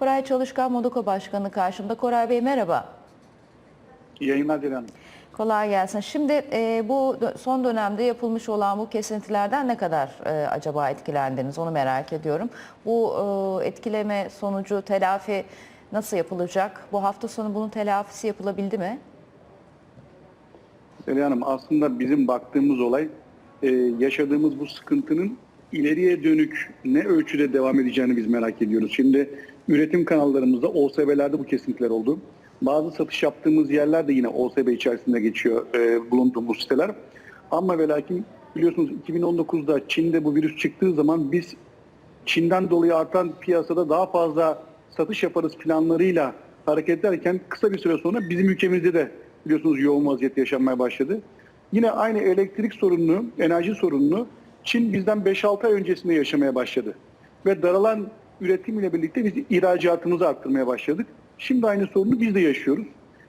Koray Çalışkan Modoko Başkanı karşımda. Koray Bey merhaba. Yayınlar Hanım. Kolay gelsin. Şimdi e, bu son dönemde yapılmış olan bu kesintilerden ne kadar e, acaba etkilendiniz onu merak ediyorum. Bu e, etkileme sonucu telafi nasıl yapılacak? Bu hafta sonu bunun telafisi yapılabildi mi? Seliha Hanım aslında bizim baktığımız olay e, yaşadığımız bu sıkıntının ileriye dönük ne ölçüde devam edeceğini biz merak ediyoruz. Şimdi üretim kanallarımızda OSB'lerde bu kesintiler oldu. Bazı satış yaptığımız yerler de yine OSB içerisinde geçiyor e, bulunduğumuz siteler. Ama ve lakin biliyorsunuz 2019'da Çin'de bu virüs çıktığı zaman biz Çin'den dolayı artan piyasada daha fazla satış yaparız planlarıyla hareket ederken kısa bir süre sonra bizim ülkemizde de biliyorsunuz yoğun vaziyet yaşanmaya başladı. Yine aynı elektrik sorununu, enerji sorununu Çin bizden 5-6 ay öncesinde yaşamaya başladı. Ve daralan üretim ile birlikte biz ihracatımızı arttırmaya başladık. Şimdi aynı sorunu biz de yaşıyoruz.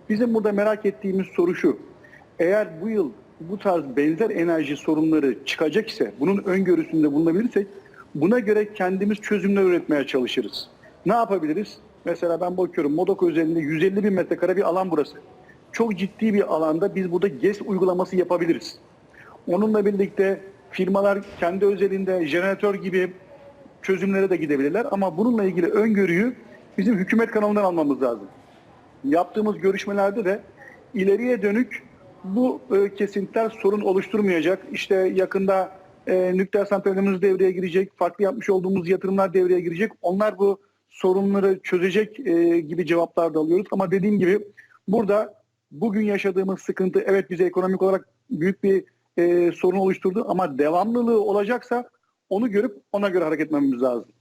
Bizim burada merak ettiğimiz soru şu. Eğer bu yıl bu tarz benzer enerji sorunları çıkacak ise bunun öngörüsünde bulunabilirsek buna göre kendimiz çözümler üretmeye çalışırız. Ne yapabiliriz? Mesela ben bakıyorum Modoko üzerinde 150 bin metrekare bir alan burası. Çok ciddi bir alanda biz burada GES uygulaması yapabiliriz. Onunla birlikte firmalar kendi özelinde jeneratör gibi çözümlere de gidebilirler ama bununla ilgili öngörüyü bizim hükümet kanalından almamız lazım yaptığımız görüşmelerde de ileriye dönük bu e, kesintiler sorun oluşturmayacak. İşte yakında e, nükleer santrallerimiz devreye girecek, farklı yapmış olduğumuz yatırımlar devreye girecek. Onlar bu sorunları çözecek e, gibi cevaplar da alıyoruz. Ama dediğim gibi burada bugün yaşadığımız sıkıntı evet bize ekonomik olarak büyük bir e, sorun oluşturdu ama devamlılığı olacaksa onu görüp ona göre hareket etmemiz lazım.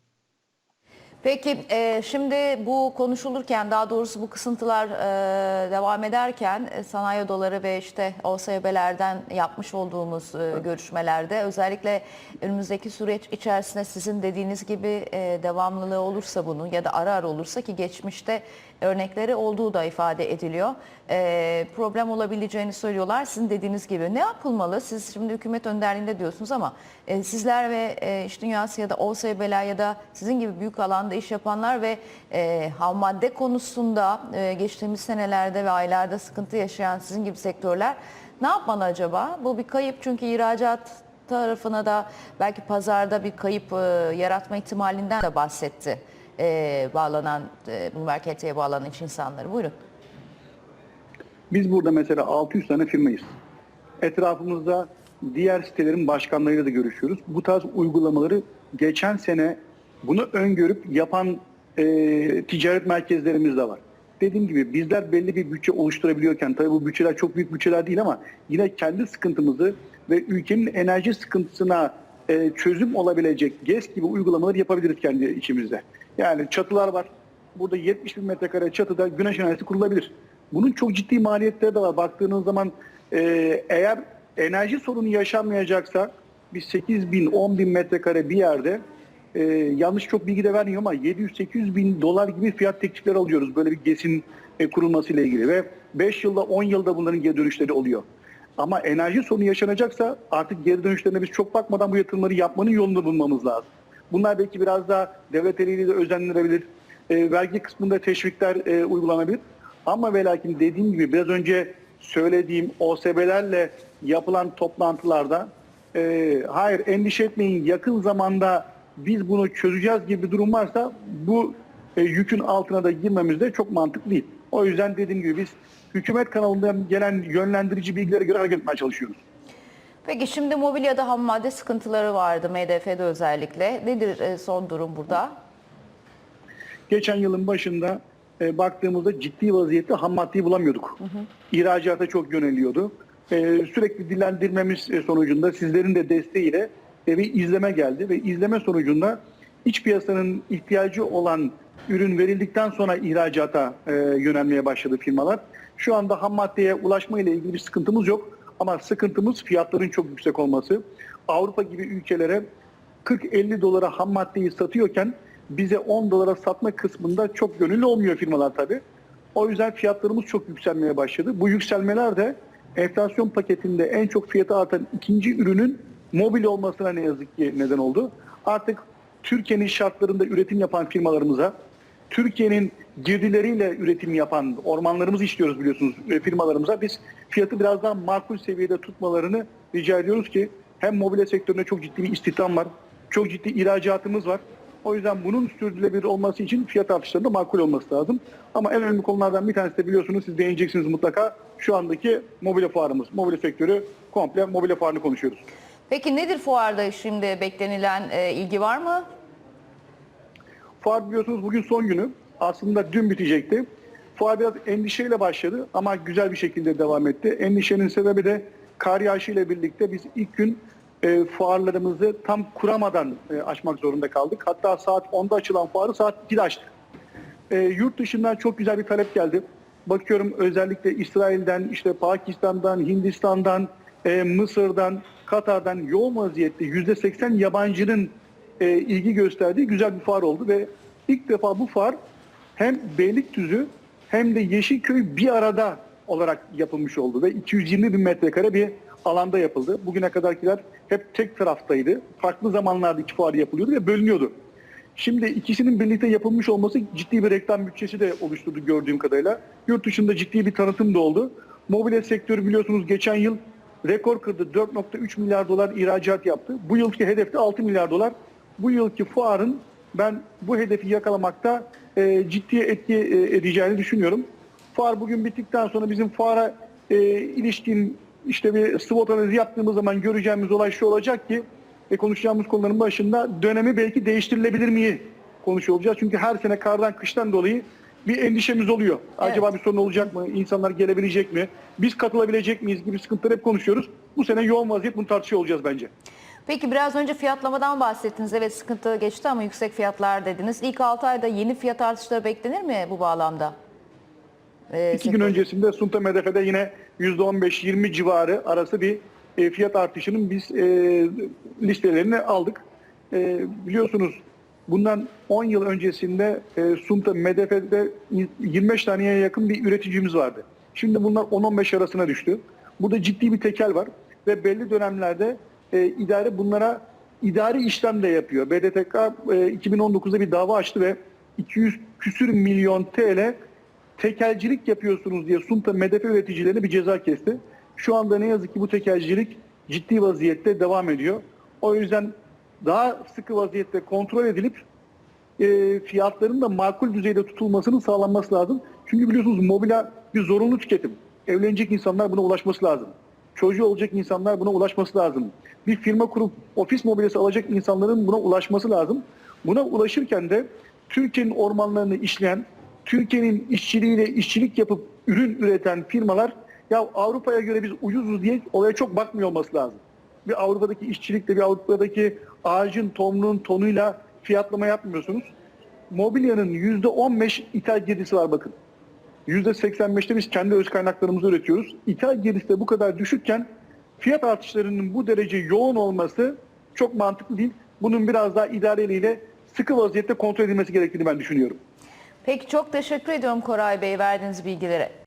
Peki e, şimdi bu konuşulurken daha doğrusu bu kısıntılar e, devam ederken e, sanayi odaları ve işte OSB'lerden yapmış olduğumuz e, görüşmelerde özellikle önümüzdeki süreç içerisinde sizin dediğiniz gibi e, devamlılığı olursa bunun ya da ara ara olursa ki geçmişte örnekleri olduğu da ifade ediliyor. E, problem olabileceğini söylüyorlar. Sizin dediğiniz gibi ne yapılmalı? Siz şimdi hükümet önderliğinde diyorsunuz ama e, sizler ve e, iş dünyası ya da OSB'ler ya da sizin gibi büyük alanda iş yapanlar ve e, ham madde konusunda e, geçtiğimiz senelerde ve aylarda sıkıntı yaşayan sizin gibi sektörler ne yapmalı acaba? Bu bir kayıp çünkü ihracat tarafına da belki pazarda bir kayıp e, yaratma ihtimalinden de bahsetti. E, bağlanan, e, bu merkezeye bağlanan iş insanları. Buyurun. Biz burada mesela 600 tane firmayız. Etrafımızda diğer sitelerin başkanlarıyla da görüşüyoruz. Bu tarz uygulamaları geçen sene bunu öngörüp yapan e, ticaret merkezlerimiz de var. Dediğim gibi bizler belli bir bütçe oluşturabiliyorken tabii bu bütçeler çok büyük bütçeler değil ama yine kendi sıkıntımızı ve ülkenin enerji sıkıntısına e, çözüm olabilecek GES gibi uygulamaları yapabiliriz kendi içimizde. Yani çatılar var. Burada 70 bin metrekare çatıda güneş enerjisi kurulabilir. Bunun çok ciddi maliyetleri de var. Baktığınız zaman e, eğer enerji sorunu yaşanmayacaksa biz 8 bin, 10 bin metrekare bir yerde e, yanlış çok bilgi de vermiyor ama 700-800 bin dolar gibi fiyat teklifleri alıyoruz böyle bir GES'in e, kurulmasıyla ilgili ve 5 yılda 10 yılda bunların geri dönüşleri oluyor. Ama enerji sorunu yaşanacaksa artık geri dönüşlerine biz çok bakmadan bu yatırımları yapmanın yolunu bulmamız lazım. Bunlar belki biraz daha devlet eliyle de özenlenebilir. E, vergi kısmında teşvikler e, uygulanabilir. Ama ve lakin dediğim gibi biraz önce söylediğim OSB'lerle yapılan toplantılarda e, hayır endişe etmeyin yakın zamanda biz bunu çözeceğiz gibi bir durum varsa bu e, yükün altına da girmemiz de çok mantıklı değil. O yüzden dediğim gibi biz hükümet kanalından gelen yönlendirici bilgilere göre hareket etmeye çalışıyoruz. Peki şimdi mobilyada ham madde sıkıntıları vardı MDF'de özellikle. Nedir e, son durum burada? Geçen yılın başında e, baktığımızda ciddi vaziyette ham maddeyi bulamıyorduk. İhracata çok yöneliyordu. E, sürekli dillendirmemiz e, sonucunda sizlerin de desteğiyle e, bir izleme geldi ve izleme sonucunda iç piyasanın ihtiyacı olan ürün verildikten sonra ihracata e, yönelmeye başladı firmalar. Şu anda ham maddeye ulaşma ile ilgili bir sıkıntımız yok ama sıkıntımız fiyatların çok yüksek olması. Avrupa gibi ülkelere 40-50 dolara ham maddeyi satıyorken bize 10 dolara satma kısmında çok gönüllü olmuyor firmalar tabii. O yüzden fiyatlarımız çok yükselmeye başladı. Bu yükselmeler de enflasyon paketinde en çok fiyatı artan ikinci ürünün mobil olmasına ne yazık ki neden oldu. Artık Türkiye'nin şartlarında üretim yapan firmalarımıza Türkiye'nin girdileriyle üretim yapan ormanlarımızı işliyoruz biliyorsunuz e, firmalarımıza. Biz fiyatı biraz daha makul seviyede tutmalarını rica ediyoruz ki hem mobilya sektöründe çok ciddi bir istihdam var. Çok ciddi ihracatımız var. O yüzden bunun sürdürülebilir olması için fiyat artışlarının da makul olması lazım. Ama en önemli konulardan bir tanesi de biliyorsunuz siz değineceksiniz mutlaka şu andaki mobilya fuarımız. Mobilya sektörü komple mobilya fuarını konuşuyoruz. Peki nedir fuarda şimdi beklenilen e, ilgi var mı? Fuar biliyorsunuz bugün son günü. Aslında dün bitecekti. Fuar biraz endişeyle başladı ama güzel bir şekilde devam etti. Endişenin sebebi de kar yağışı ile birlikte biz ilk gün e, fuarlarımızı tam kuramadan e, açmak zorunda kaldık. Hatta saat 10'da açılan fuarı saat 2'de açtık. E, yurt dışından çok güzel bir talep geldi. Bakıyorum özellikle İsrail'den, işte Pakistan'dan, Hindistan'dan, e, Mısır'dan, Katar'dan yoğun vaziyette %80 yabancının e, ilgi gösterdiği güzel bir fuar oldu ve ilk defa bu fuar hem Beylikdüzü hem de Yeşilköy bir arada olarak yapılmış oldu ve 220 bin metrekare bir alanda yapıldı. Bugüne kadarkiler hep tek taraftaydı. Farklı zamanlarda iki fuar yapılıyordu ve bölünüyordu. Şimdi ikisinin birlikte yapılmış olması ciddi bir reklam bütçesi de oluşturdu gördüğüm kadarıyla. Yurt dışında ciddi bir tanıtım da oldu. Mobilya sektörü biliyorsunuz geçen yıl rekor kırdı. 4.3 milyar dolar ihracat yaptı. Bu yılki hedefte 6 milyar dolar. Bu yılki fuarın ben bu hedefi yakalamakta e, ciddi etki e, edeceğini düşünüyorum. Fuar bugün bittikten sonra bizim fuara e, ilişkin işte bir SWOT analizi yaptığımız zaman göreceğimiz olay şu olacak ki ve konuşacağımız konuların başında dönemi belki değiştirilebilir miyi konuşuyor olacağız. Çünkü her sene kardan kıştan dolayı bir endişemiz oluyor. Acaba bir sorun olacak mı? İnsanlar gelebilecek mi? Biz katılabilecek miyiz gibi sıkıntıları hep konuşuyoruz. Bu sene yoğun vaziyet bunu tartışıyor olacağız bence. Peki biraz önce fiyatlamadan bahsettiniz. Evet sıkıntı geçti ama yüksek fiyatlar dediniz. İlk 6 ayda yeni fiyat artışları beklenir mi bu bağlamda? Ee, İki gün öncesinde Sunta MDF'de yine %15-20 civarı arası bir e, fiyat artışının biz e, listelerini aldık. E, biliyorsunuz bundan 10 yıl öncesinde e, Sunta MDF'de 25 taneye yakın bir üreticimiz vardı. Şimdi bunlar 10-15 arasına düştü. Burada ciddi bir tekel var ve belli dönemlerde e, idare bunlara idari işlem de yapıyor. BDTK e, 2019'da bir dava açtı ve 200 küsür milyon TL tekelcilik yapıyorsunuz diye Sunta MDF üreticilerine bir ceza kesti. Şu anda ne yazık ki bu tekelcilik ciddi vaziyette devam ediyor. O yüzden daha sıkı vaziyette kontrol edilip e, fiyatların da makul düzeyde tutulmasının sağlanması lazım. Çünkü biliyorsunuz mobilya bir zorunlu tüketim. Evlenecek insanlar buna ulaşması lazım. Çocuğu olacak insanlar buna ulaşması lazım. Bir firma kurup ofis mobilyası alacak insanların buna ulaşması lazım. Buna ulaşırken de Türkiye'nin ormanlarını işleyen, Türkiye'nin işçiliğiyle işçilik yapıp ürün üreten firmalar ya Avrupa'ya göre biz ucuzuz diye olaya çok bakmıyor olması lazım. Bir Avrupa'daki işçilikle bir Avrupa'daki ağacın tohumluğun tonuyla fiyatlama yapmıyorsunuz. Mobilyanın %15 ithal girdisi var bakın. %85'te biz kendi öz kaynaklarımızı üretiyoruz. İthal girdisi de bu kadar düşükken fiyat artışlarının bu derece yoğun olması çok mantıklı değil. Bunun biraz daha idareliyle sıkı vaziyette kontrol edilmesi gerektiğini ben düşünüyorum. Peki çok teşekkür ediyorum Koray Bey verdiğiniz bilgilere.